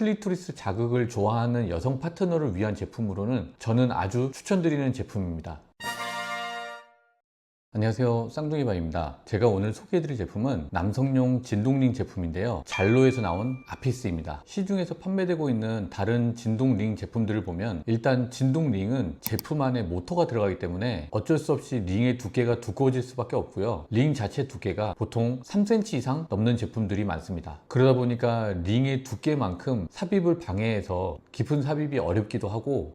클리토리스 자극을 좋아하는 여성 파트너를 위한 제품으로는 저는 아주 추천드리는 제품입니다. 안녕하세요. 쌍둥이바입니다. 제가 오늘 소개해드릴 제품은 남성용 진동링 제품인데요. 잘로에서 나온 아피스입니다. 시중에서 판매되고 있는 다른 진동링 제품들을 보면 일단 진동링은 제품 안에 모터가 들어가기 때문에 어쩔 수 없이 링의 두께가 두꺼워질 수밖에 없고요. 링 자체 두께가 보통 3cm 이상 넘는 제품들이 많습니다. 그러다 보니까 링의 두께만큼 삽입을 방해해서 깊은 삽입이 어렵기도 하고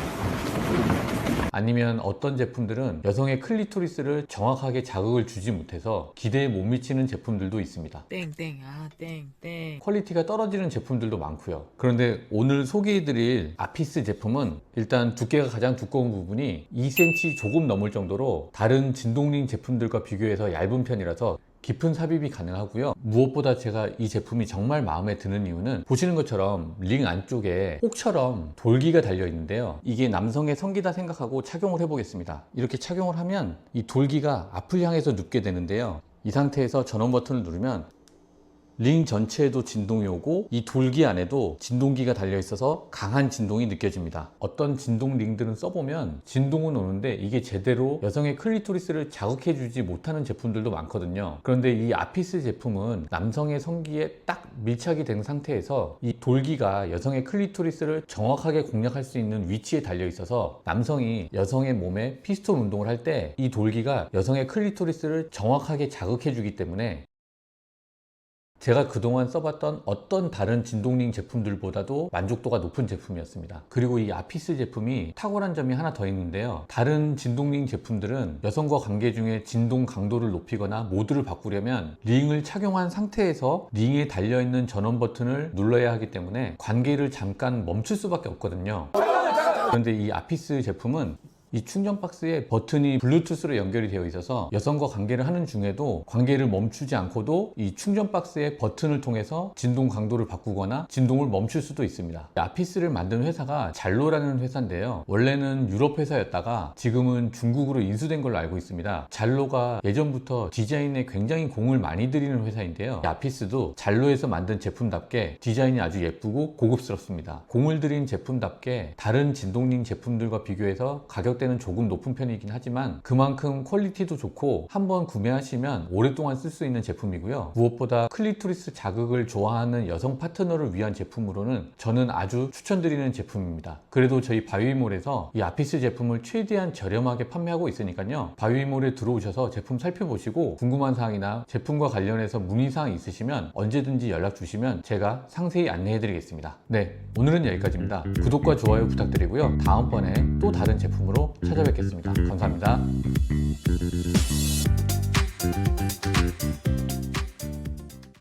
아니면 어떤 제품들은 여성의 클리토리스를 정확하게 자극을 주지 못해서 기대에 못 미치는 제품들도 있습니다. 땡땡 아 땡땡 퀄리티가 떨어지는 제품들도 많고요. 그런데 오늘 소개해드릴 아피스 제품은 일단 두께가 가장 두꺼운 부분이 2cm 조금 넘을 정도로 다른 진동링 제품들과 비교해서 얇은 편이라서 깊은 삽입이 가능하고요. 무엇보다 제가 이 제품이 정말 마음에 드는 이유는 보시는 것처럼 링 안쪽에 혹처럼 돌기가 달려 있는데요. 이게 남성의 성기다 생각하고 착용을 해보겠습니다. 이렇게 착용을 하면 이 돌기가 앞을 향해서 눕게 되는데요. 이 상태에서 전원 버튼을 누르면 링 전체에도 진동이 오고 이 돌기 안에도 진동기가 달려 있어서 강한 진동이 느껴집니다. 어떤 진동 링들은 써보면 진동은 오는데 이게 제대로 여성의 클리토리스를 자극해주지 못하는 제품들도 많거든요. 그런데 이 아피스 제품은 남성의 성기에 딱 밀착이 된 상태에서 이 돌기가 여성의 클리토리스를 정확하게 공략할 수 있는 위치에 달려 있어서 남성이 여성의 몸에 피스톤 운동을 할 때 이 돌기가 여성의 클리토리스를 정확하게 자극해주기 때문에 제가 그동안 써봤던 어떤 다른 진동링 제품들보다도 만족도가 높은 제품이었습니다. 그리고 이 아피스 제품이 탁월한 점이 하나 더 있는데요. 다른 진동링 제품들은 여성과 관계 중에 진동 강도를 높이거나 모드를 바꾸려면 링을 착용한 상태에서 링에 달려있는 전원 버튼을 눌러야 하기 때문에 관계를 잠깐 멈출 수밖에 없거든요. 그런데 이 아피스 제품은 이 충전 박스에 버튼이 블루투스로 연결이 되어 있어서 여성과 관계를 하는 중에도 관계를 멈추지 않고도 이 충전 박스의 버튼을 통해서 진동 강도를 바꾸거나 진동을 멈출 수도 있습니다. 아피스를 만든 회사가 잘로라는 회사인데요. 원래는 유럽 회사였다가 지금은 중국으로 인수된 걸로 알고 있습니다. 잘로가 예전부터 디자인에 굉장히 공을 많이 들이는 회사인데요. 이 아피스도 잘로에서 만든 제품답게 디자인이 아주 예쁘고 고급스럽습니다. 공을 들인 제품답게 다른 진동링 제품들과 비교해서 가격대 가격대는 조금 높은 편이긴 하지만 그만큼 퀄리티도 좋고 한번 구매하시면 오랫동안 쓸 수 있는 제품이고요. 무엇보다 클리토리스 자극을 좋아하는 여성 파트너를 위한 제품으로는 저는 아주 추천드리는 제품입니다. 그래도 저희 바이오이몰에서 이 아피스 제품을 최대한 저렴하게 판매하고 있으니까요. 바이오이몰에 들어오셔서 제품 살펴보시고 궁금한 사항이나 제품과 관련해서 문의사항 있으시면 언제든지 연락 주시면 제가 상세히 안내해 드리겠습니다. 네, 오늘은 여기까지입니다. 구독과 좋아요 부탁드리고요. 다음번에 또 다른 제품 찾아뵙겠습니다. 감사합니다.